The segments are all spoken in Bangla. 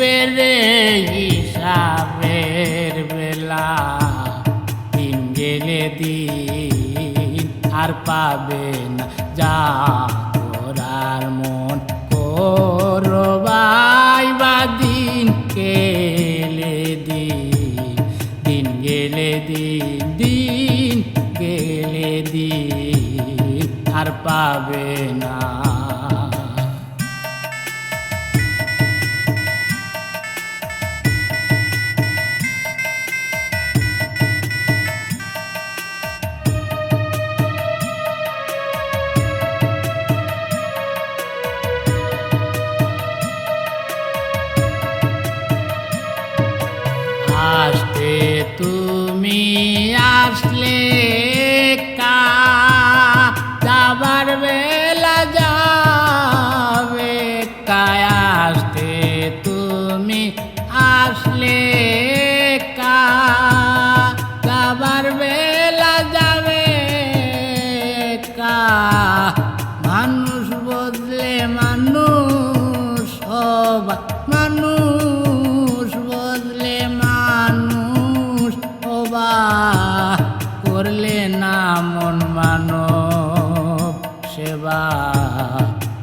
দেখবে রে হিসাবের বেলা। দিন গেলে দিন আর পাবে না। যা করার মন করবাই বা দিন গেলে দিন দিন গেলে দিন দিন গেলে দিন আর পাবে না। আসলে যাবার বেলা যাবে কায় আসতে তুমি আসলে করলে না মন মানব সেবা।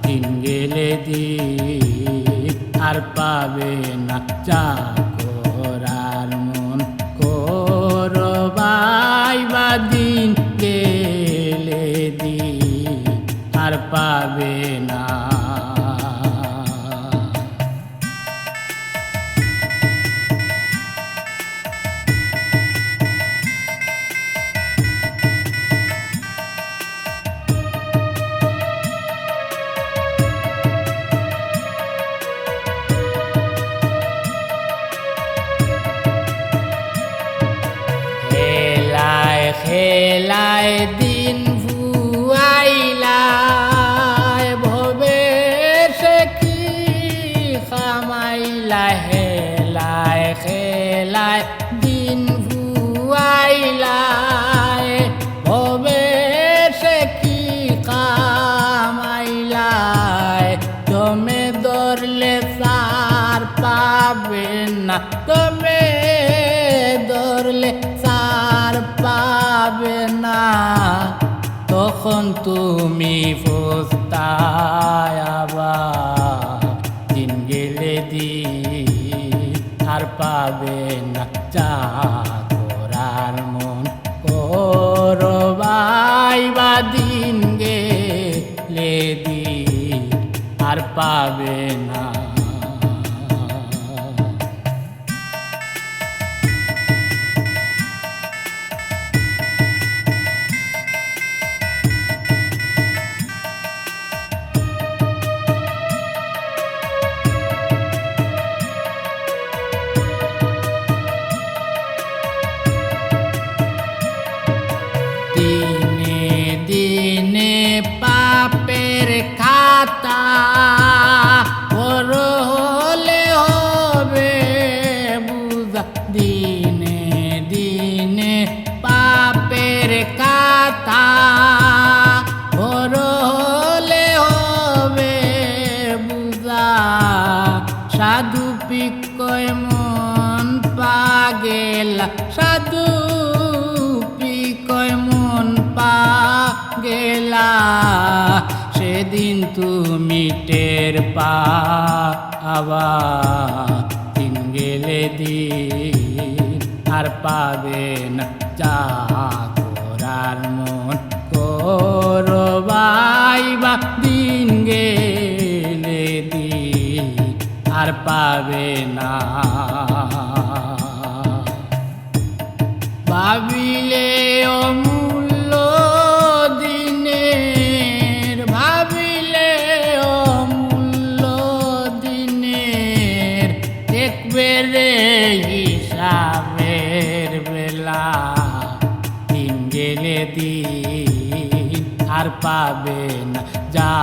দিন গেলে দিন আর পাবে না চা করার মন করবাই বা দিন গেলে দি আর পাবে না খেলায় দিন ভুয়াইলায় ভবে সে কি খামাইলা হেলায় খেলায় দিন ভুয়াইলায় ভবে সে কি কামাইলায় জমে ধরলে সার পাবে না তুমি ফুস্তায় আবার দিন গেলে দি আর পাবে না চা করার মন করবাই বা দিন গেলে দি আর পাবে না। খাতা বড় হলে হবে বুঝা দিনে দিনে পাপের খাতা বড় হলে হবে বুঝা, সাধু পিকয় মন পাগেলা। সাধু পিকয় মন পা গেলা সেদিন তুমি টের পা দিন গেলে দিন আর পাবে না। যা করার মন করবাই বা দিন গেলে দিন আর পাবে না। ভাবিলে অমূল্য রে হিসাবের বেলা। দিন গেলে দিন আর পাবে না। যা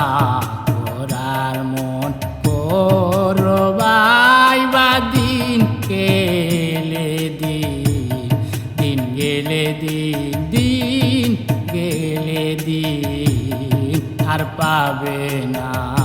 করার মন করবাই বা দিন গেলে দিন। দিন গেলে দিন দিন গেলে দিন আর পাবে না।